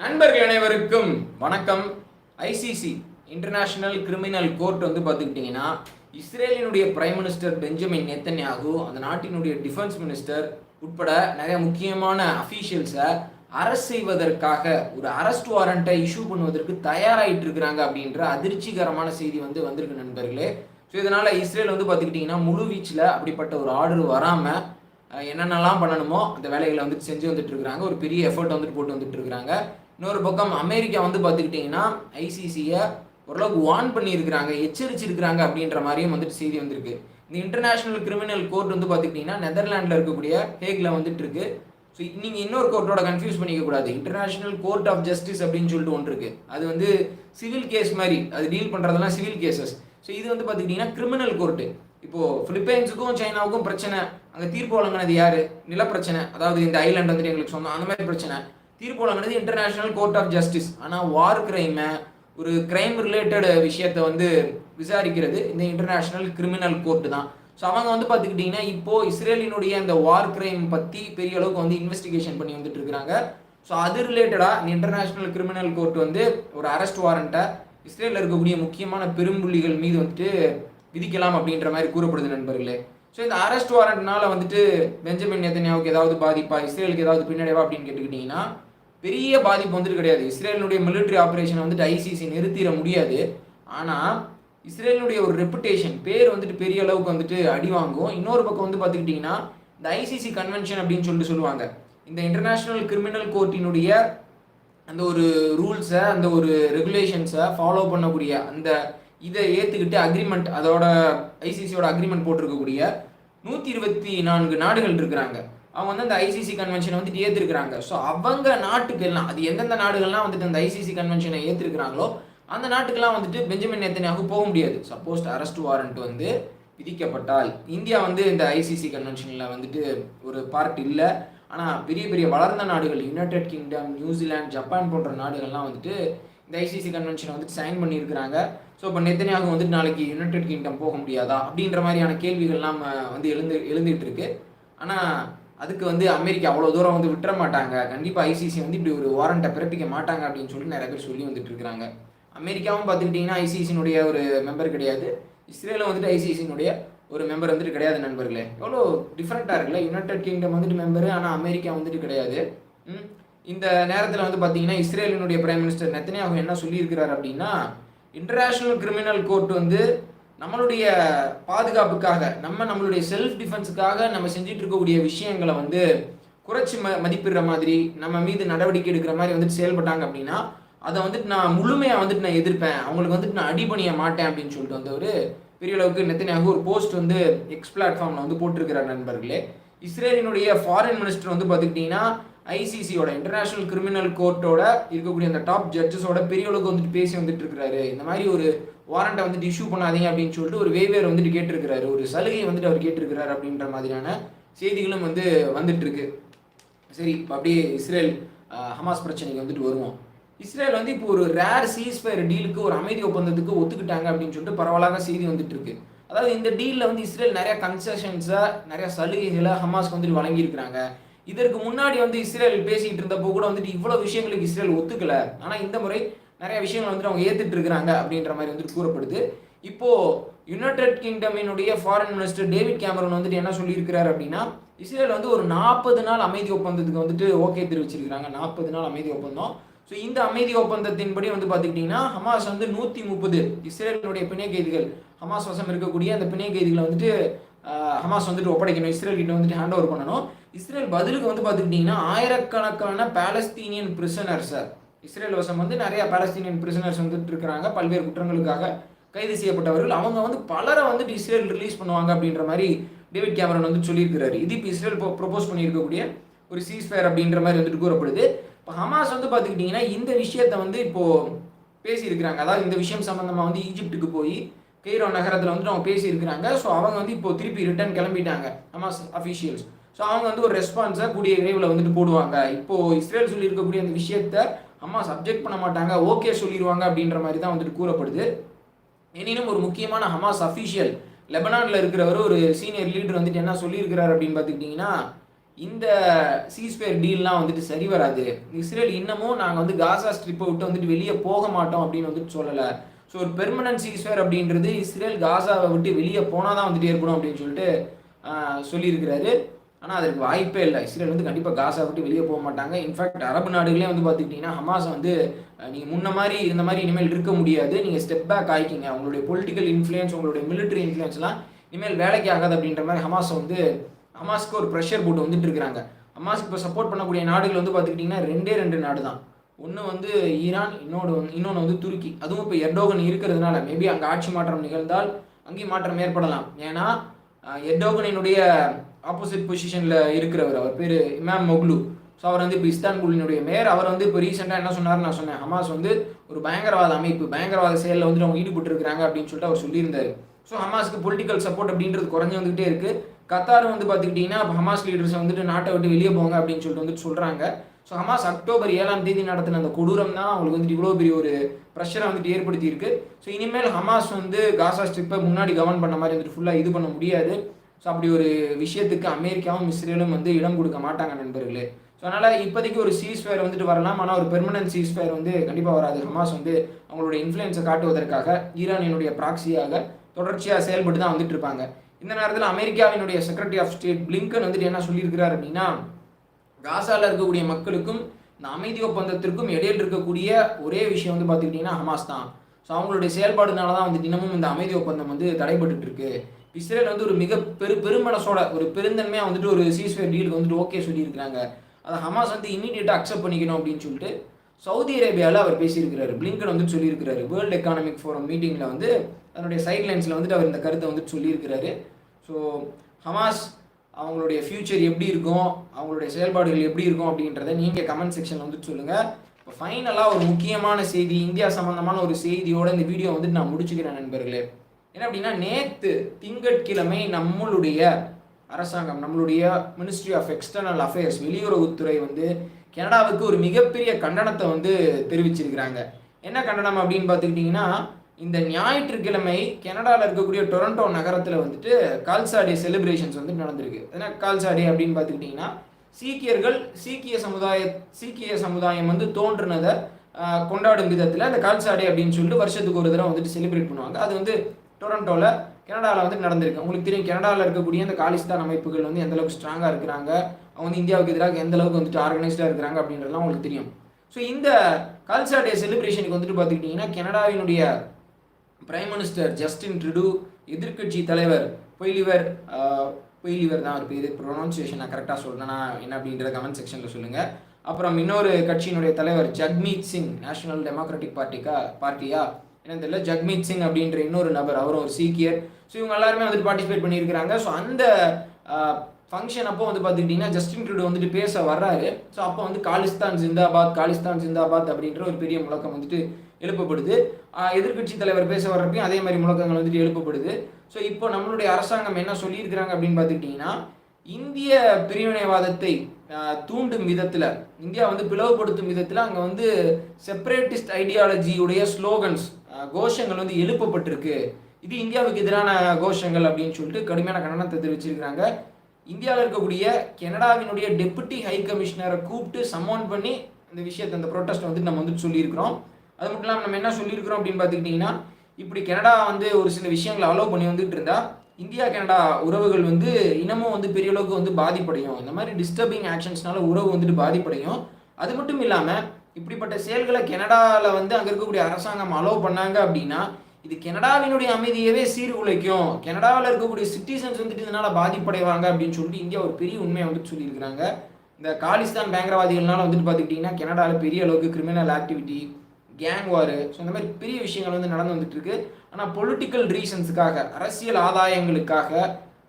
நண்பர்கள் அனைவருக்கும் வணக்கம். ஐசிசி இன்டர்நேஷனல் கிரிமினல் கோர்ட் வந்து பார்த்துக்கிட்டிங்கன்னா இஸ்ரேலினுடைய பிரைம் மினிஸ்டர் பெஞ்சமின் நெத்தன்யாகு அந்த நாட்டினுடைய டிஃபென்ஸ் மினிஸ்டர் உட்பட நிறைய முக்கியமான அஃபீஷியல்ஸை அரெஸ்ட் செய்வதற்காக ஒரு அரெஸ்ட் வாரண்ட்டை இஷ்யூ பண்ணுவதற்கு தயாராகிட்டு இருக்கிறாங்க அப்படின்ற அதிர்ச்சிகரமான செய்தி வந்து வந்திருக்கு நண்பர்களே. ஸோ இதனால் இஸ்ரேல் வந்து பார்த்துக்கிட்டிங்கன்னா முழு வீச்சில் அப்படிப்பட்ட ஒரு ஆர்டர் வராமல் என்னென்னலாம் பண்ணணுமோ அந்த வேலைகளை வந்துட்டு செஞ்சு வந்துட்டு இருக்கிறாங்க. ஒரு பெரிய எஃபர்ட் வந்துட்டு போட்டு வந்துட்டு இருக்கிறாங்க. இன்னொரு பக்கம் அமெரிக்கா வந்து பார்த்துக்கிட்டிங்கன்னா ஐசிசியை ஓரளவுக்கு வார்ன் பண்ணியிருக்கிறாங்க எச்சரிச்சிருக்கிறாங்க அப்படின்ற மாதிரியும் வந்துட்டு செய்தி வந்திருக்கு. இந்த இன்டர்நேஷ்னல் கிரிமினல் கோர்ட் வந்து பார்த்துக்கிட்டிங்கன்னா நெதர்லாண்டில் இருக்கக்கூடிய ஹேக்கில் வந்துட்டு இருக்கு ஸோ நீங்கள் இன்னொரு கோர்ட்டோட கன்ஃபியூஸ் பண்ணிக்க கூடாது. கோர்ட் ஆஃப் ஜஸ்டிஸ் அப்படின்னு சொல்லிட்டு ஒன்று இருக்கு. அது வந்து சிவில் கேஸ் மாதிரி அது டீல் பண்ணுறதெல்லாம் சிவில் கேசஸ் ஸோ இது வந்து பார்த்துக்கிட்டிங்கன்னா கிரிமினல் கோர்ட்டு இப்போது பிலிப்பைன்ஸுக்கும் சைனாவுக்கும் பிரச்சனை. அங்கே தீர்ப்பு வழங்கினது யார்? நிலப்பிரச்சனை. அதாவது இந்த ஐலாண்ட் வந்துட்டு எங்களுக்கு சொந்தம். அந்த மாதிரி பிரச்சனை. தீர்ப்பு வழங்கினது கோர்ட் ஆஃப் ஜஸ்டிஸ் ஆனால் வார் கிரைமை ஒரு கிரைம் ரிலேட்டட் விஷயத்தை வந்து விசாரிக்கிறது இந்த இன்டர்நேஷ்னல் கிரிமினல் கோர்ட்டு தான். ஸோ அவங்க வந்து பார்த்துக்கிட்டிங்கன்னா இப்போது இஸ்ரேலினுடைய இந்த வார் கிரைம் பற்றி பெரிய அளவுக்கு வந்து இன்வெஸ்டிகேஷன் பண்ணி வந்துட்டு இருக்கிறாங்க ஸோ அது ரிலேட்டடாக இந்த இன்டர்நேஷ்னல் கிரிமினல் கோர்ட் வந்து ஒரு அரெஸ்ட் வாரண்ட்டை இஸ்ரேலில் இருக்கக்கூடிய முக்கியமான பெரும்புள்ளிகள் மீது வந்துட்டு விதிக்கலாம் அப்படின்ற மாதிரி கூறப்படுது நண்பர்களே. ஸோ இந்த அரெஸ்ட் வாரண்ட்னால வந்துட்டு பெஞ்சமின் நேதன்யாவுக்கு ஏதாவது பாதிப்பா இஸ்ரேலுக்கு ஏதாவது பின்னடைவா அப்படின்னு கேட்டுக்கிட்டிங்கன்னா பெரிய பாதிப்பு வந்துட்டு கிடையாது. இஸ்ரேலினுடைய மிலிட்ரி ஆப்ரேஷனை வந்துட்டு ஐசிசி நிறுத்திட முடியாது. ஆனால் இஸ்ரேலினுடைய ஒரு ரெப்புடேஷன் பேர் வந்துட்டு பெரிய அளவுக்கு வந்துட்டு அடி வாங்கும். இன்னொரு பக்கம் வந்து பார்த்துக்கிட்டிங்கன்னா இந்த ஐசிசி கன்வென்ஷன் அப்படின்னு சொல்லிட்டு சொல்லுவாங்க. இந்த இன்டர்நேஷ்னல் கிரிமினல் கோர்ட்டினுடைய அந்த ஒரு ரூல்ஸை அந்த ஒரு ரெகுலேஷன்ஸை ஃபாலோ பண்ணக்கூடிய அந்த இதை ஏற்றுக்கிட்டு அக்ரிமெண்ட் அதோட ஐசிசியோட அக்ரிமெண்ட் போட்டிருக்கக்கூடிய நூற்றி இருபத்தி நான்கு நாடுகள் இருக்கிறாங்க. அவங்க வந்து அந்த ஐசிசி கன்வென்ஷனை வந்துட்டு ஏற்றிருக்கிறாங்க ஸோ அவங்க நாட்டுக்கெல்லாம் அது எந்தெந்த நாடுகள்லாம் வந்துட்டு அந்த ஐசிசி கன்வென்ஷனை ஏற்றிருக்கிறாங்களோ அந்த நாட்டுக்கெல்லாம் வந்துட்டு பெஞ்சமின் நேத்தனியாக போக முடியாது. சப்போஸ் அரெஸ்ட் வாரண்ட் வந்து விதிக்கப்பட்டால் இந்தியா வந்து இந்த ஐசிசி கன்வென்ஷனில் வந்துட்டு ஒரு பார்ட் இல்லை. ஆனால் பெரிய பெரிய வளர்ந்த நாடுகள் யுனைடெட் கிங்டம் நியூசிலாந்து ஜப்பான் போன்ற நாடுகள்லாம் வந்துட்டு இந்த ஐசிசி கன்வென்ஷனை வந்துட்டு சைன் பண்ணியிருக்கிறாங்க. ஸோ இப்போ நெத்தனியாக வந்துட்டு நாளைக்கு யுனைடெட் கிங்டம் போக முடியாதா? அப்படின்ற மாதிரியான கேள்விகள்லாம் வந்து எழுந்து எழுந்துகிட்டு இருக்கு. ஆனால் அதுக்கு வந்து அமெரிக்கா அவ்வளோ தூரம் வந்து விட்டுற மாட்டாங்க. கண்டிப்பாக ஐசிசி வந்து இப்படி ஒரு வாரண்ட்டை பிறப்பிக்க மாட்டாங்க அப்படின்னு சொல்லி நிறைய பேர் சொல்லி வந்துட்டு இருக்கிறாங்க. அமெரிக்காவும் பார்த்துக்கிட்டிங்கன்னா ஐசிசினுடைய ஒரு மெம்பர் கிடையாது. இஸ்ரேலும் வந்துட்டு ஐசிசியினுடைய ஒரு மெம்பர் வந்துட்டு கிடையாது நண்பர்களே. எவ்வளோ டிஃப்ரெண்ட்டாக இருக்குல்ல? யுனைடெட் கிங்டம் வந்துட்டு மெம்பரு ஆனால் அமெரிக்கா வந்துட்டு கிடையாது. இந்த நேரத்தில் வந்து பார்த்தீங்கன்னா இஸ்ரேலினுடைய பிரைம் மினிஸ்டர் நெத்தனியாகு என்ன சொல்லியிருக்கிறார் அப்படின்னா இன்டர்நேஷ்னல் கிரிமினல் கோர்ட் வந்து நம்மளுடைய பாதுகாப்புக்காக நம்ம நம்மளுடைய செல்ஃப் டிஃபென்ஸுக்காக நம்ம செஞ்சுட்டு இருக்கக்கூடிய விஷயங்களை வந்து குறைச்சி ம மதிப்பிடுற மாதிரி நம்ம மீது நடவடிக்கை எடுக்கிற மாதிரி வந்துட்டு செயல்பட்டாங்க அப்படின்னா அதை வந்துட்டு நான் முழுமையாக வந்துட்டு நான் எதிர்ப்பேன். அவங்களுக்கு வந்துட்டு நான் அடிபணிய மாட்டேன் அப்படின்னு சொல்லிட்டு வந்து ஒரு பெரிய அளவுக்கு நெத்தனையாக ஒரு போஸ்ட் வந்து எக்ஸ் பிளாட்ஃபார்மில் வந்து போட்டிருக்கிறார் நண்பர்களே. இஸ்ரேலினுடைய ஃபாரின் மினிஸ்டர் வந்து பார்த்துக்கிட்டிங்கன்னா ஐசிசியோட இன்டர்நேஷ்னல் கிரிமினல் கோர்ட்டோட இருக்கக்கூடிய அந்த டாப் ஜட்ஜஸோட பெரிய அளவுக்கு வந்துட்டு பேசி வந்துட்டு இருக்கிறாரு. இந்த மாதிரி ஒரு வாரண்ட்டை வந்துட்டு இஷ்யூ பண்ணாதீங்க அப்படின்னு சொல்லிட்டு ஒரு வேவேர் வந்துட்டு கேட்டிருக்கிறாரு. ஒரு சலுகை வந்துட்டு அவர் கேட்டிருக்கிறாரு அப்படின்ற மாதிரியான செய்திகளும் வந்து வந்துட்டுருக்கு. சரி இப்போ அப்படியே இஸ்ரேல் ஹமாஸ் பிரச்சனைக்கு வந்துட்டு வருவோம். இஸ்ரேல் வந்து இப்போ ஒரு ரேர் சீஸ்ஃபயர் டீலுக்கு ஒரு அமைதி ஒப்பந்தத்துக்கு ஒத்துக்கிட்டாங்க அப்படின்னு சொல்லிட்டு பரவலாக செய்தி வந்துட்டு இருக்கு அதாவது இந்த டீலில் வந்து இஸ்ரேல் நிறைய கன்செஷன்ஸை நிறைய சலுகைகளை ஹமாஸ்க்கு வந்துட்டு வழங்கியிருக்கிறாங்க. இதற்கு முன்னாடி வந்து இஸ்ரேல் பேசிக்கிட்டு இருந்தப்போ கூட வந்துட்டு இவ்வளோ விஷயங்களுக்கு இஸ்ரேல் ஒத்துக்கல. ஆனால் இந்த முறை நிறைய விஷயங்கள் வந்துட்டு அவங்க ஏற்றுட்டு இருக்கிறாங்க அப்படின்ற மாதிரி வந்துட்டு கூறப்படுது. இப்போது யுனைடெட் கிங்டமினுடைய ஃபாரின் மினிஸ்டர் டேவிட் கேமரன் வந்துட்டு என்ன சொல்லியிருக்கிறார் அப்படின்னா இஸ்ரேல் வந்து ஒரு நாற்பது நாள் அமைதி ஒப்பந்தத்துக்கு வந்துட்டு ஓகே தெரிவிச்சிருக்கிறாங்க. நாற்பது நாள் அமைதி ஒப்பந்தம். ஸோ இந்த அமைதி ஒப்பந்தத்தின்படி வந்து பார்த்துக்கிட்டிங்கன்னா ஹமாஸ் வந்து நூற்றி முப்பது இஸ்ரேலினுடைய பிணை கைதிகள் ஹமாஸ் வசம் இருக்கக்கூடிய அந்த பிணை கைதிகளை வந்துட்டு ஹமாஸ் வந்துட்டு ஒப்படைக்கணும். இஸ்ரேல் கிட்ட வந்துட்டு ஹேண்ட் ஓவர் பண்ணணும். இஸ்ரேல் பதிலுக்கு வந்து பார்த்துக்கிட்டிங்கன்னா ஆயிரக்கணக்கான பாலஸ்தீனியன் பிரிசனர்ஸை இஸ்ரேல் வசம் வந்து நிறைய பாலஸ்தீனியன் பிரிசனர்ஸ் வந்துட்டு இருக்கிறாங்க. பல்வேறு குற்றங்களுக்காக கைது செய்யப்பட்டவர்கள். அவங்க வந்து பலரை வந்துட்டு இஸ்ரேல் ரிலீஸ் பண்ணுவாங்க அப்படின்ற மாதிரி டேவிட் கேமரன் வந்து சொல்லியிருக்கிறாரு. இது இப்போ இஸ்ரேல் ப்ரொபோஸ் பண்ணியிருக்கக்கூடிய ஒரு சீஸ்ஃபயர் அப்படின்ற மாதிரி வந்துட்டு கூறப்படுது. இப்போ ஹமாஸ் வந்து பார்த்துக்கிட்டிங்கன்னா இந்த விஷயத்தை வந்து இப்போது பேசியிருக்கிறாங்க. அதாவது இந்த விஷயம் சம்மந்தமாக வந்து ஈஜிப்ட்டுக்கு போய் கெய்ரோ நகரத்தில் வந்துட்டு அவங்க பேசியிருக்கிறாங்க. ஸோ அவங்க வந்து இப்போ திருப்பி ரிட்டர்ன் கிளம்பிட்டாங்க ஹமாஸ் அஃபிஷியல்ஸ் ஸோ அவங்க வந்து ஒரு ரெஸ்பான்ஸை கூடிய விரைவில் வந்துட்டு போடுவாங்க. இப்போது இஸ்ரேல் சொல்லியிருக்கக்கூடிய அந்த விஷயத்த அம்மா சப்ஜெக்ட் பண்ண மாட்டாங்க ஓகே சொல்லிடுவாங்க அப்படின்ற மாதிரி தான் வந்துட்டு கூறப்படுது. எனினும் ஒரு முக்கியமான ஹமாஸ் அஃபீஷியல் லெபனானில் இருக்கிறவர் ஒரு சீனியர் லீடர் வந்துட்டு என்ன சொல்லியிருக்கிறார் அப்படின்னு பார்த்துக்கிட்டிங்கன்னா இந்த சீஸ்பேர் டீல்லாம் வந்துட்டு சரி வராது. இஸ்ரேல் இன்னமும் நாங்கள் வந்து காசா ஸ்ட்ரிப்பை விட்டு வந்துட்டு வெளியே போக மாட்டோம் அப்படின்னு வந்துட்டு சொல்லலை. ஸோ ஒரு பெர்மனன்ட் சீஸ்பேர் அப்படின்றது இஸ்ரேல் காசாவை விட்டு வெளியே போனால் தான் வந்துட்டு ஏற்படும் அப்படின்னு சொல்லிட்டு சொல்லியிருக்கிறாரு. ஆனால் அதற்கு வாய்ப்பே இல்லை. இஸ்ரேல் வந்து கண்டிப்பாக காசா விட்டு வெளியே போக மாட்டாங்க. இன்ஃபேக்ட் அரபு நாடுகளே வந்து பார்த்துக்கிட்டிங்கன்னா ஹமாஸ் வந்து நீங்கள் முன்ன மாதிரி இந்த மாதிரி இனிமேல் இருக்க முடியாது. நீங்கள் ஸ்டெப் பேக் ஆகிக்கிங்க உங்களுடைய பொலிட்டிக்கல் இன்ஃப்ளூயன்ஸ் உங்களுடைய மிலிட்ரி இன்ஃப்ளூயன்ஸ்லாம் இனிமேல் வேலைக்கு ஆகாது அப்படின்ற மாதிரி ஹமாஸ் வந்து ஹமாஸ்க்கு ஒரு ப்ரெஷர் போட்டு வந்துட்டு இருக்கிறாங்க. ஹமாஸ்க்கு இப்போ சப்போர்ட் பண்ணக்கூடிய நாடுகள் வந்து பார்த்துக்கிட்டிங்கன்னா ரெண்டே ரெண்டு நாடு தான் ஒன்று வந்து ஈரான் இன்னொன்று வந்து இன்னொன்று வந்து துருக்கி. அதுவும் இப்போ எர்டோகன் இருக்கிறதுனால மேபி அங்கே ஆட்சி மாற்றம் நிகழ்ந்தால் அங்கேயும் மாற்றம் ஏற்படலாம். ஏன்னா அஹ், எர்டோகனினுடைய ஆப்போசிட் பொசிஷனில் இருக்கிறவர். அவர் பேர் இமாம் மொக்லு. ஸோ அவர் வந்து இப்போ இஸ்தான்புலினுடைய மேயர். அவர் வந்து இப்போ ரீசெண்டாக என்ன சொன்னார் நான் சொன்னேன். ஹமாஸ் வந்து ஒரு பயங்கரவாத அமைப்பு பயங்கரவாத செயலில் வந்து அவங்க ஈடுபட்டிருக்கிறாங்க அப்படின்னு சொல்லிட்டு அவர் சொல்லியிருந்தார். ஸோ ஹமாஸ்க்கு பொலிட்டிக்கல் சப்போர்ட் அப்படின்றது குறைஞ்சு வந்துகிட்டே இருக்குது கத்தார் வந்து பார்த்துக்கிட்டிங்கன்னா இப்போ ஹமாஸ் லீடர்ஸை வந்துட்டு நாட்டை விட்டு வெளியே போங்க அப்படின்னு சொல்லிட்டு வந்துட்டு சொல்கிறாங்க ஸோ ஹமாஸ் அக்டோபர் ஏழாம் தேதி நடத்தின அந்த கொடூரம் தான் அவங்களுக்கு வந்துட்டு இவ்வளோ பெரிய ஒரு ப்ரெஷரை வந்துட்டு ஏற்படுத்தியிருக்கு. ஸோ இனிமேல் ஹமாஸ் வந்து காசா ஸ்ட்ரிப்பை முன்னாடி கவர்ன் பண்ண மாதிரி வந்துட்டு ஃபுல்லாக இது பண்ண முடியாது. ஸோ அப்படி ஒரு விஷயத்துக்கு அமெரிக்காவும் இஸ்ரேலும் வந்து இடம் கொடுக்க மாட்டாங்க நண்பர்களே. ஸோ அதனால் இப்போதைக்கு ஒரு சீஸ்ஃபயர் வந்துட்டு வரலாம். ஆனால் ஒரு பெர்மனன்ட் சீஸ்ஃபயர் வந்து கண்டிப்பாக வராது. ஹமாஸ் வந்து அவங்களோட இன்ஃப்ளூயன்ஸை காட்டுவதற்காக ஈரானினுடைய ப்ராக்சியாக தொடர்ச்சியாக செயல்பட்டு தான் வந்துட்டு இருப்பாங்க. இந்த நேரத்தில் அமெரிக்காவினுடைய செக்ரட்டரி ஆஃப் ஸ்டேட் பிளிங்கன் வந்துட்டு என்ன சொல்லியிருக்கிறார் அப்படின்னா காசாவில் இருக்கக்கூடிய மக்களுக்கும் இந்த அமைதி ஒப்பந்தத்திற்கும் இடையில் இருக்கக்கூடிய ஒரே விஷயம் வந்து பார்த்துக்கிட்டிங்கன்னா ஹமாஸ் தான். ஸோ அவங்களுடைய செயல்பாடுனால தான் வந்து தினமும் இந்த அமைதி ஒப்பந்தம் வந்து தடைபட்டு இருக்கு. இஸ்ரேல் வந்து ஒரு மிக பெரு பெருமனசோட ஒரு பெருந்தன்மையாக வந்துட்டு ஒரு சீஸ்வேர் டீலுக்கு வந்துட்டு ஓகே சொல்லியிருக்கிறாங்க. அதை ஹமாஸ் வந்து இமீடியட்டாக அக்செப்ட் பண்ணிக்கணும் அப்படின்னு சொல்லிட்டு சவுதி அரேபியாவில் அவர் பேசியிருக்கிறாரு. பிளிங்கன் வந்துட்டு சொல்லியிருக்கிறாரு. வேர்ல்டு எக்கானமிக் ஃபோரம் மீட்டிங்கில் வந்து அதனுடைய சைட்லைன்ஸில் வந்துட்டு அவர் இந்த கருத்தை வந்துட்டு சொல்லியிருக்கிறாரு. ஸோ ஹமாஸ் அவங்களுடைய ஃப்யூச்சர் எப்படி இருக்கும் அவங்களுடைய செயல்பாடுகள் எப்படி இருக்கும் அப்படின்றத நீங்கள் கமெண்ட் செக்ஷனில் வந்துட்டு சொல்லுங்கள் இப்போ ஃபைனலாக ஒரு முக்கியமான செய்தி இந்தியா சம்மந்தமான ஒரு செய்தியோட இந்த வீடியோ வந்துட்டு நான் முடிச்சுக்கிறேன் நண்பர்களே. என்ன அப்படின்னா நேற்று திங்கட்கிழமை நம்மளுடைய அரசாங்கம் நம்மளுடைய மினிஸ்ட்ரி ஆஃப் எக்ஸ்டர்னல் அஃபேர்ஸ் வெளியுறவுத்துறை வந்து கனடாவுக்கு ஒரு மிகப்பெரிய கண்டனத்தை வந்து தெரிவிச்சிருக்கிறாங்க. என்ன கண்டனம் அப்படின்னு பார்த்துக்கிட்டிங்கன்னா இந்த ஞாயிற்றுக்கிழமை கனடாவில் இருக்கக்கூடிய டொரண்டோ நகரத்தில் வந்துட்டு கால்சாடே செலிப்ரேஷன்ஸ் வந்து நடந்திருக்கு. ஏன்னா கால்சாடே அப்படின்னு பார்த்துக்கிட்டிங்கன்னா சீக்கியர்கள் சீக்கிய சமுதாய சீக்கிய சமுதாயம் வந்து தோன்றுனதை கொண்டாடும் விதத்தில் அந்த கால்சாடே அப்படின்னு சொல்லிட்டு வருஷத்துக்கு ஒரு தடவை வந்துட்டு செலிப்ரேட் பண்ணுவாங்க. அது வந்து டொரண்டோவில் கனடாவில் வந்து நடந்திருக்கு. உங்களுக்கு தெரியும் கனடாவில் இருக்கக்கூடிய அந்த காலிஸ்தான் அமைப்புகள் வந்து எந்த அளவுக்கு ஸ்ட்ராங்காக இருக்கிறாங்க? அவங்க வந்து இந்தியாவுக்கு எதிராக எந்த அளவுக்கு வந்துட்டு ஆர்கனைஸ்டாக இருக்கிறாங்க அப்படின்றதுலாம் உங்களுக்கு தெரியும். ஸோ இந்த கல்ச்சர் டே செலிப்ரேஷனுக்கு வந்துட்டு பார்த்துக்கிட்டிங்கன்னா கனடாவினுடைய பிரைம் மினிஸ்டர் ஜஸ்டின் ட்ரிடு எதிர்க்கட்சி தலைவர் பொய்லிவர் பொய்லிவர் தான் அவர் பேர் ப்ரொனவுன்சியேஷன் நான் கரெக்டாக சொல்கிறேன்னா என்ன அப்படின்றத கமெண்ட் செக்ஷனில் சொல்லுங்கள் அப்புறம் இன்னொரு கட்சியினுடைய தலைவர் ஜக்மீத் சிங் நேஷனல் டெமோக்ராட்டிக் பார்ட்டிக்கா பார்ட்டியா? என்ன தெரியல. ஜக்மீத் சிங் அப்படின்ற இன்னொரு நபர் அவரும் ஒரு சீக்கியர். ஸோ இவங்க எல்லாருமே வந்துட்டு பார்ட்டிசிபேட் பண்ணியிருக்கிறாங்க. ஸோ அந்த ஃபங்க்ஷன் அப்போ வந்து பார்த்துக்கிட்டிங்கன்னா ஜஸ்டின் ட்ரூடோ வந்துட்டு பேச வர்றாரு. ஸோ அப்போ வந்து காலிஸ்தான் ஜிந்தாபாத் காலிஸ்தான் ஜிந்தாபாத் அப்படின்ற ஒரு பெரிய முழக்கம் வந்துட்டு எழுப்பப்படுது. எதிர்கட்சி தலைவர் பேச வர்றப்பையும் அதே மாதிரி முழக்கங்கள் வந்துட்டு எழுப்பப்படுது. ஸோ இப்போ நம்மளுடைய அரசாங்கம் என்ன சொல்லியிருக்கிறாங்க அப்படின்னு பார்த்துக்கிட்டிங்கன்னா இந்திய பிரிவினைவாதத்தை தூண்டும் விதத்தில் இந்தியா வந்து பிளவுபடுத்தும் விதத்தில் அங்கே வந்து செப்பரேட்டிஸ்ட் ஐடியாலஜியுடைய ஸ்லோகன்ஸ் கோஷங்கள் வந்து எழுப்பப்பட்டிருக்கு. இது இந்தியாவுக்கு எதிரான கோஷங்கள் அப்படின்னு சொல்லிட்டு கடுமையான கண்டனத்தை தெரிவிச்சிருக்கிறாங்க. இந்தியாவில் இருக்கக்கூடிய கனடாவினுடைய டெபுட்டி ஹை கமிஷனரை கூப்பிட்டு சம்மோன் பண்ணி இந்த விஷயத்தை அந்த ப்ரொட்டஸ்ட் வந்து நம்ம வந்துட்டு சொல்லியிருக்கிறோம். அது மட்டும் இல்லாமல் நம்ம என்ன சொல்லியிருக்கிறோம் அப்படின்னு பார்த்துக்கிட்டிங்கன்னா இப்படி கனடா வந்து ஒரு சில விஷயங்களை அலோவ் பண்ணி வந்துட்டு இருந்தா இந்தியா கனடா உறவுகள் வந்து இன்னமும் வந்து பெரிய அளவுக்கு வந்து பாதிப்படையும். இந்த மாதிரி டிஸ்டர்பிங் ஆக்ஷன்ஸ்னால உறவு வந்துட்டு பாதிப்படையும். அது மட்டும் இல்லாமல் இப்படிப்பட்ட செயல்களை கனடாவில் வந்து அங்கே இருக்கக்கூடிய அரசாங்கம் அலோவ் பண்ணாங்க அப்படின்னா இது கனடாவினுடைய அமைதியவே சீர்குலைக்கும். கனடாவில் இருக்கக்கூடிய சிட்டிசன்ஸ் வந்துட்டு இதனால் பாதிப்படைவாங்க அப்படின்னு சொல்லிட்டு இந்தியா ஒரு பெரிய உண்மையை வந்துட்டு சொல்லியிருக்கிறாங்க. இந்த காலிஸ்தான் பயங்கரவாதிகள்னால வந்துட்டு பார்த்துக்கிட்டிங்கன்னா கனடாவில் பெரிய அளவுக்கு criminal activity gang war so இந்த மாதிரி பெரிய விஷயங்கள் வந்து நடந்து வந்துட்டு இருக்கு. ஆனால் பொலிட்டிக்கல் ரீசன்ஸுக்காக அரசியல் ஆதாயங்களுக்காக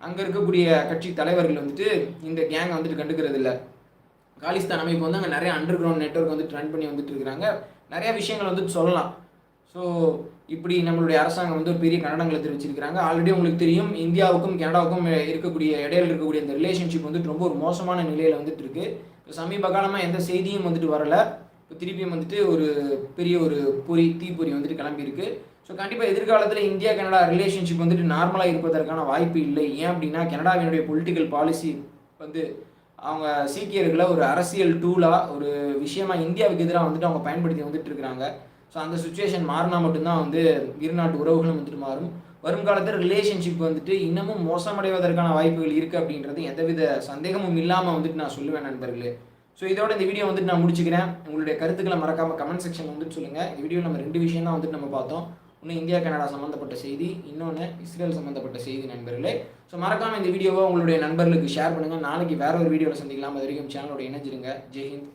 அங்கே இருக்கக்கூடிய கட்சி தலைவர்கள் வந்துட்டு இந்த கேங்கை வந்துட்டு கண்டுக்கிறது இல்லை. காலிஸ்தான் அமைப்பு வந்து அங்கே நிறைய அண்டர் கிரவுண்ட் நெட்ஒர்க் வந்துட்டு ரன் பண்ணி வந்துட்டு இருக்கிறாங்க. நிறைய விஷயங்கள் வந்துட்டு சொல்லலாம். ஸோ இப்படி நம்மளுடைய அரசாங்கம் வந்து ஒரு பெரிய கன்னடங்களை தெரிவிச்சிருக்கிறாங்க. ஆல்ரெடி உங்களுக்கு தெரியும் இந்தியாவுக்கும் கனடாவுக்கும் இருக்கக்கூடிய இடையில இருக்கக்கூடிய இந்த ரிலேஷன்ஷிப் வந்துட்டு ரொம்ப ஒரு மோசமான நிலையில் வந்துட்டு இருக்கு. இப்போ சமீப காலமாக எந்த செய்தியும் வந்துட்டு வரல. இப்போ திருப்பியும் வந்துட்டு ஒரு பெரிய ஒரு பொறி தீப்பொறி வந்துட்டு கிளம்பியிருக்கு ஸோ கண்டிப்பாக எதிர்காலத்தில் இந்தியா கனடா ரிலேஷன்ஷிப் வந்துட்டு நார்மலாக இருப்பதற்கான வாய்ப்பு இல்லை. ஏன் அப்படின்னா கனடாவினுடைய பொலிட்டிக்கல் பாலிசி வந்து அவங்க சீக்கியர்களை ஒரு அரசியல் டூலாக ஒரு விஷயமா இந்தியாவுக்கு எதிராக வந்துட்டு அவங்க பயன்படுத்தி வந்துட்டு இருக்கிறாங்க. ஸோ அந்த சுச்சுவேஷன் மாறினா மட்டும்தான் வந்து இரு நாட்டு உறவுகளும் வந்துட்டு மாறும். வருங்காலத்தில் ரிலேஷன்ஷிப் வந்துட்டு இன்னமும் மோசமடைவதற்கான வாய்ப்புகள் இருக்குது அப்படின்றது எந்தவித சந்தேகமும் இல்லாமல் வந்துட்டு நான் சொல்லுவேன் நண்பர்களே. ஸோ இதோட இந்த வீடியோ வந்துட்டு நான் முடிச்சுக்கிறேன். உங்களுடைய கருத்துக்களை மறக்காமல் கமெண்ட் செக்ஷன் வந்துட்டு சொல்லுங்கள் இந்த வீடியோ நம்ம ரெண்டு விஷயம் தான் வந்துட்டு நம்ம பார்த்தோம். ஒன்று இந்தியா கனடா சம்மந்தப்பட்ட செய்தி இன்னொன்று இஸ்ரேல் சம்மந்தப்பட்ட செய்தி நண்பர்களே. ஸோ மறக்காமல் இந்த வீடியோவை உங்களுடைய நண்பர்களுக்கு ஷேர் பண்ணுங்கள் நாளைக்கு வேற ஒரு வீடியோவில் சந்திக்கலாம். அது வரைக்கும் சேனலோட இணைஞ்சிருங்க. ஜெய்ஹிந்த்